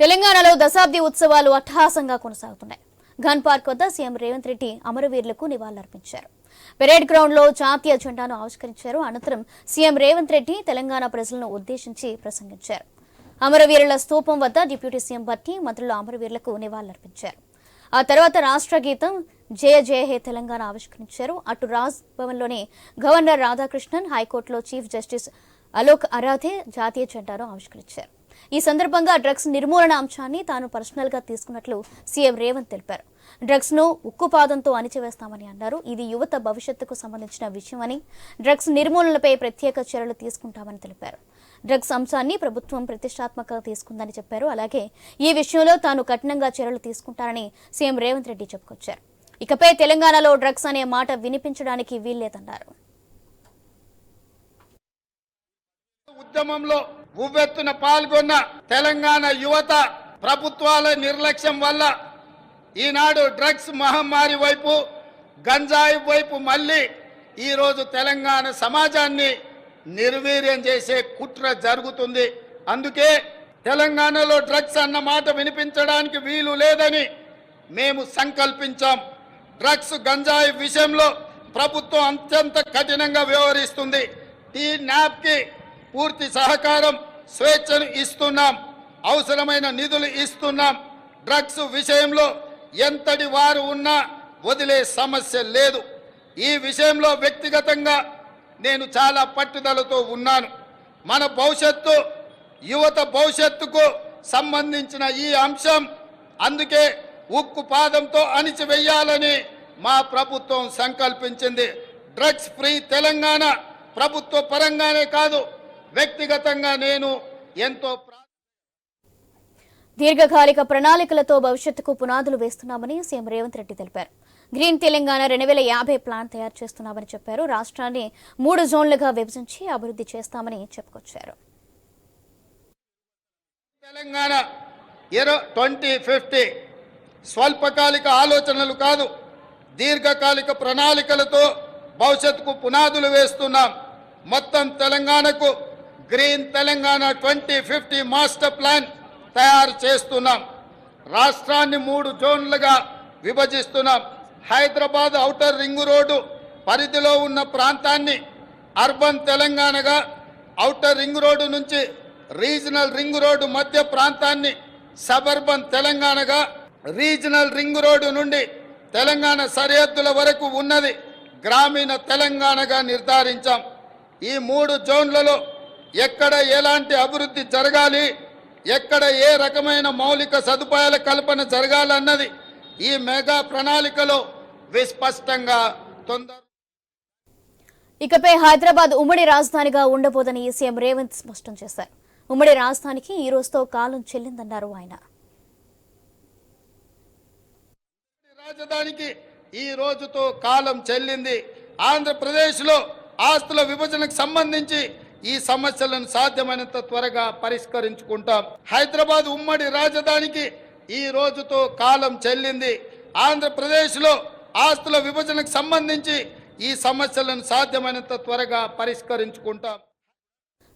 తెలంగాణలో దశాబ్ది ఉత్సవాలు అట్టహాసంగా కొనసాగుతున్నాయి. గన్ పార్క్ వద్ద సీఎం రేవంత్ రెడ్డి అమరవీరులకు నివాళులర్పించారు. పెరేడ్ గ్రౌండ్లో జాతీయ జెండాను ఆవిష్కరించారు. అనంతరం సీఎం రేవంత్ రెడ్డి తెలంగాణ ప్రజలను ఉద్దేశించి ప్రసంగించారు. అమరవీరుల స్తూపం వద్ద డిప్యూటీ సీఎం భట్టి మంత్రులు అమరవీరులకు నివాళులర్పించారు. ఆ తర్వాత రాష్ట్ర గీతం జయ జయ హే తెలంగాణ ఆవిష్కరించారు. అటు రాజ్ భవన్లోని గవర్నర్ రాధాకృష్ణన్ హైకోర్టులో చీఫ్ జస్టిస్ అలోక్ అరాధే జాతీయ జెండాను ఆవిష్కరించారు. ఈ సందర్భంగా డ్రగ్స్ నిర్మూలన అంశాన్ని తాను పర్సనల్గా తీసుకున్నట్లు సీఎం రేవంత్ తెలిపారు. డ్రగ్స్ను ఉక్కుపాదంతో అణిచివేస్తామని అన్నారు. ఇది యువత భవిష్యత్తుకు సంబంధించిన విషయమని డ్రగ్స్ నిర్మూలనపై ప్రత్యేక చర్యలు తీసుకుంటామని తెలిపారు. డ్రగ్స్ అంశాన్ని ప్రభుత్వం ప్రతిష్టాత్మకంగా తీసుకుందని చెప్పారు. అలాగే ఈ విషయంలో తాను కఠినంగా చర్యలు తీసుకుంటారని సీఎం రేవంత్ రెడ్డి చెప్పుకొచ్చారు. ఇకపై తెలంగాణలో డ్రగ్స్ అనే మాట వినిపించడానికి వీల్లేదన్నారు. ఉద్యమంలో ఉవ్వెత్తున పాల్గొన్న తెలంగాణ యువత ప్రభుత్వాల నిర్లక్ష్యం వల్ల ఈనాడు డ్రగ్స్ మహమ్మారి వైపు గంజాయి వైపు మళ్ళీ ఈరోజు తెలంగాణ సమాజాన్ని నిర్వీర్యం చేసే కుట్ర జరుగుతుంది. అందుకే తెలంగాణలో డ్రగ్స్ అన్న మాట వినిపించడానికి వీలు లేదని మేము సంకల్పించాం. డ్రగ్స్ గంజాయి విషయంలో ప్రభుత్వం అత్యంత కఠినంగా వ్యవహరిస్తుంది. టీ నాప్కి పూర్తి సహకారం స్వేచ్ఛను ఇస్తున్నాం అవసరమైన నిధులు ఇస్తున్నాం. డ్రగ్స్ విషయంలో ఎంతటి వారు ఉన్నా వదిలే సమస్య లేదు. ఈ విషయంలో వ్యక్తిగతంగా నేను చాలా పట్టుదలతో ఉన్నాను. మన భవిష్యత్తు యువత భవిష్యత్తుకు సంబంధించిన ఈ అంశం అందుకే ఉక్కు పాదంతో అణిచివేయాలని మా ప్రభుత్వం సంకల్పించింది. డ్రగ్స్ ఫ్రీ తెలంగాణ ప్రభుత్వ పరంగానే కాదు వ్యక్తిగతంగా నేను ఎంతో దీర్ఘకాలిక ప్రణాళికలతో భవిష్యత్తుకు పునాదులు వేస్తున్నామని సీఎం రేవంత్ రెడ్డి తెలిపారు. గ్రీన్ తెలంగాణ రెండు వేల యాభై ప్లాన్ తయారు చేస్తున్నామని చెప్పారు. రాష్ట్రాన్ని మూడు జోన్లుగా విభజించి అభివృద్ధి చేస్తామని చెప్పుకొచ్చారు. తెలంగాణ ట్వంటీ ఫిఫ్టీ స్వల్పకాలిక ఆలోచనలు కాదు దీర్ఘకాలిక ప్రణాళికలతో భవిష్యత్తుకు పునాదులు వేస్తున్నాం. మొత్తం తెలంగాణకు green Telangana twenty fifty master plan తయారు చేస్తున్నాం. రాష్ట్రాన్ని మూడు జోన్లుగా విభజిస్తున్నాం. హైదరాబాద్ ఔటర్ రింగ్ రోడ్డు పరిధిలో ఉన్న ప్రాంతాన్ని అర్బన్ తెలంగాణగా ఔటర్ రింగ్ రోడ్డు నుంచి రీజనల్ రింగ్ రోడ్డు మధ్య ప్రాంతాన్ని సబర్బన్ తెలంగాణగా రీజనల్ రింగ్ రోడ్డు నుండి తెలంగాణ సరిహద్దుల వరకు ఉన్నది గ్రామీణ తెలంగాణగా నిర్ధారించాం. ఈ మూడు జోన్లలో ఎక్కడ ఎలాంటి అభివృద్ధి జరగాలి ఎక్కడ ఏ రకమైన మౌలిక సదుపాయాల కల్పన జరగాలన్నది ఈ మెగా ప్రణాళికలో విస్పష్టంగా తొందర ఇకపై హైదరాబాద్ ఉమ్మడి రాజధానిగా ఉండబోదని సీఎం రేవంత్ స్పష్టం చేశారు. ఉమ్మడి రాజధానికి ఈ రోజుతో కాలం చెల్లిందన్నారు ఆయన. రాజధానికి ఈ రోజుతో కాలం చెల్లింది. ఆంధ్రప్రదేశ్లో ఆస్తుల విభజనకు సంబంధించి ఈ సమస్యలను సాధ్యమైనంత త్వరగా పరిష్కరించుకుంటాం. హైదరాబాద్ ఉమ్మడి రాజధానికి ఈ రోజుతో కాలం చెల్లింది. ఆంధ్రప్రదేశ్లో ఆస్తుల విభజనకు సంబంధించి ఈ సమస్యలను సాధ్యమైనంత త్వరగా పరిష్కరించుకుంటాం.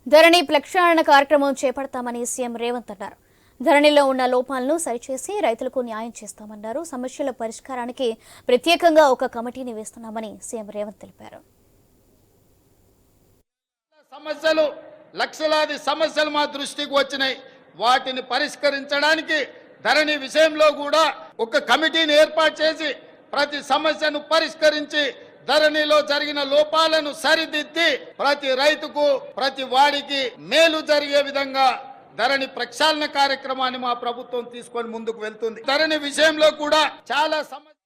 ధరణి ప్రక్షాళన కార్యక్రమం చేపడతామని సీఎం రేవంత్ అన్నారు. ధరణిలో ఉన్న లోపాలను సరిచేసి రైతులకు న్యాయం చేస్తామన్నారు. సమస్యల పరిష్కారానికి ప్రత్యేకంగా ఒక కమిటీని వేస్తున్నామని సీఎం రేవంత్ తెలిపారు. సమస్యలు లక్షలాది సమస్యలు మా దృష్టికి వచ్చినాయి. వాటిని పరిష్కరించడానికి ధరణి విషయంలో కూడా ఒక కమిటీని ఏర్పాటు చేసి ప్రతి సమస్యను పరిష్కరించి ధరణిలో జరిగిన లోపాలను సరిదిద్ది ప్రతి రైతుకు ప్రతి వాడికి మేలు జరిగే విధంగా ధరణి ప్రక్షాళన కార్యక్రమాన్ని మా ప్రభుత్వం తీసుకొని ముందుకు వెళ్తుంది. ధరణి విషయంలో కూడా చాలా సమస్య